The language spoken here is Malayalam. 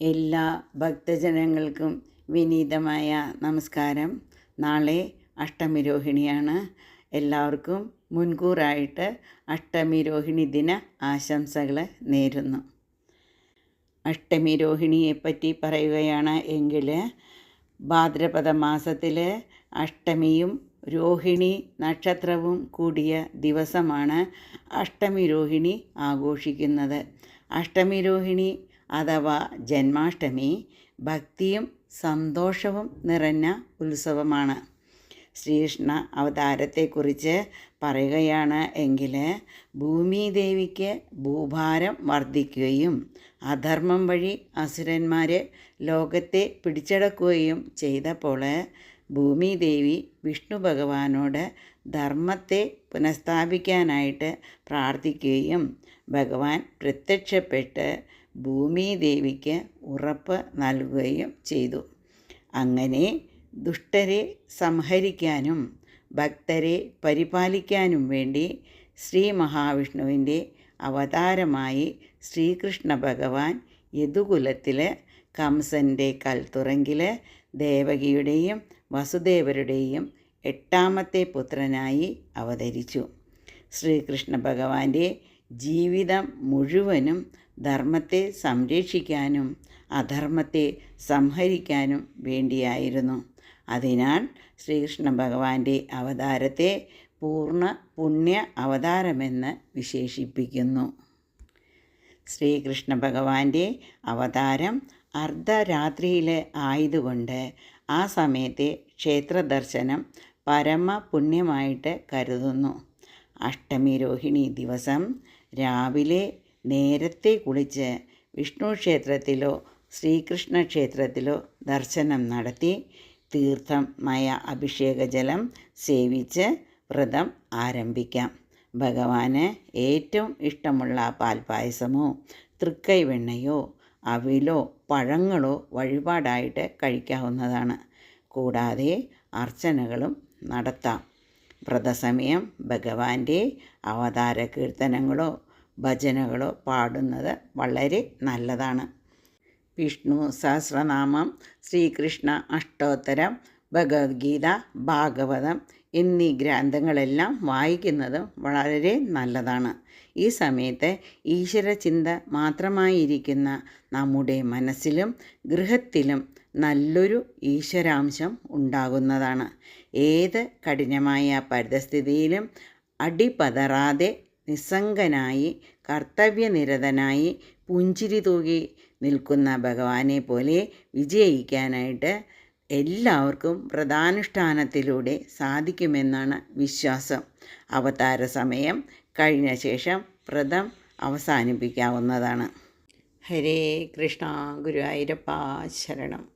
എല്ലാ ഭക്തജനങ്ങൾക്കും വിനീതമായ നമസ്കാരം. നാളെ അഷ്ടമി രോഹിണിയാണ് എല്ലാവർക്കും മുൻകൂറായിട്ട് അഷ്ടമി രോഹിണി ദിന ആശംസകൾ നേരുന്നു. അഷ്ടമി രോഹിണിയെപ്പറ്റി പറയുകയാണ് എങ്കിൽ ഭാദ്രപദ മാസത്തിൽ അഷ്ടമിയും രോഹിണി നക്ഷത്രവും കൂടിയ ദിവസമാണ് അഷ്ടമി രോഹിണി ആഘോഷിക്കുന്നത്. അഷ്ടമി രോഹിണി അഥവാ ജന്മാഷ്ടമി ഭക്തിയും സന്തോഷവും നിറഞ്ഞ ഉത്സവമാണ്. ശ്രീകൃഷ്ണ അവതാരത്തെക്കുറിച്ച് പറയുകയാണ് എങ്കിൽ ഭൂമിദേവിക്ക് ഭൂഭാരം വർദ്ധിക്കുകയും അധർമ്മം വഴി അസുരന്മാർ ലോകത്തെ പിടിച്ചടക്കുകയും ചെയ്തപ്പോൾ ഭൂമിദേവി വിഷ്ണു ഭഗവാനോട് ധർമ്മത്തെ പുനഃസ്ഥാപിക്കാനായിട്ട് പ്രാർത്ഥിക്കുകയും ഭഗവാൻ പ്രത്യക്ഷപ്പെട്ട് ഭൂമിദേവിക്ക് ഉറപ്പ് നൽകുകയും ചെയ്തു. അങ്ങനെ ദുഷ്ടരെ സംഹരിക്കാനും ഭക്തരെ പരിപാലിക്കാനും വേണ്ടി ശ്രീ മഹാവിഷ്ണുവിന്റെ അവതാരമായി ശ്രീകൃഷ്ണ ഭഗവാൻ യദുകുലത്തിൽ കംസന്റെ കൽത്തുറങ്കിൽ ദേവകിയുടെയും വസുദേവരുടെയും എട്ടാമത്തെ പുത്രനായി അവതരിച്ചു. ശ്രീകൃഷ്ണ ഭഗവാന്റെ ജീവിതം മുഴുവനും ധർമ്മത്തെ സംരക്ഷിക്കാനും അധർമ്മത്തെ സംഹരിക്കാനും വേണ്ടിയായിരുന്നു. അതിനാൽ ശ്രീകൃഷ്ണ ഭഗവാന്റെ അവതാരത്തെ പൂർണ പുണ്യ അവതാരമെന്ന് വിശേഷിപ്പിക്കുന്നു. ശ്രീകൃഷ്ണ ഭഗവാന്റെ അവതാരം അർദ്ധരാത്രിയിൽ ആയതുകൊണ്ട് ആ സമയത്തെ ക്ഷേത്ര ദർശനം പരമ പുണ്യമായിട്ട് കരുതുന്നു. അഷ്ടമി രോഹിണി ദിവസം രാവിലെ നേരത്തെ കുളിച്ച് വിഷ്ണു ക്ഷേത്രത്തിലോ ശ്രീകൃഷ്ണ ക്ഷേത്രത്തിലോ ദർശനം നടത്തി തീർത്ഥമയ അഭിഷേക ജലം സേവിച്ച് വ്രതം ആരംഭിക്കാം. ഭഗവാന് ഏറ്റവും ഇഷ്ടമുള്ള പാൽപ്പായസമോ തൃക്കൈവെണ്ണയോ അവിലോ പഴങ്ങളോ വഴിപാടായിട്ട് കഴിക്കാവുന്നതാണ്. കൂടാതെ അർച്ചനകളും നടത്താം. വ്രതസമയം ഭഗവാന്റെ അവതാര കീർത്തനങ്ങളോ ഭജനകളോ പാടുന്നത് വളരെ നല്ലതാണ്. വിഷ്ണു സഹസ്രനാമം ശ്രീകൃഷ്ണ അഷ്ടോത്തരം ഭഗവത്ഗീത ഭാഗവതം എന്നീ ഗ്രന്ഥങ്ങളെല്ലാം വായിക്കുന്നതും വളരെ നല്ലതാണ്. ഈ സമയത്ത് ഈശ്വര ചിന്ത മാത്രമായിരിക്കുന്ന നമ്മുടെ മനസ്സിലും ഗൃഹത്തിലും നല്ലൊരു ഈശ്വരാംശം ഉണ്ടാകുന്നതാണ്. ഏത് കഠിനമായ പരിതസ്ഥിതിയിലും അടിപതറാതെ നിസ്സംഗനായി കർത്തവ്യനിരതനായി പുഞ്ചിരി തൂകി നിൽക്കുന്ന ഭഗവാനെ പോലെ വിജയിക്കാനായിട്ട് എല്ലാവർക്കും വ്രതാനുഷ്ഠാനത്തിലൂടെ സാധിക്കുമെന്നാണ് വിശ്വാസം. അവതാര സമയം കഴിഞ്ഞ ശേഷം വ്രതം അവസാനിപ്പിക്കാവുന്നതാണ്. ഹരേ കൃഷ്ണ ഗുരുവായൂരപ്പ ശരണം.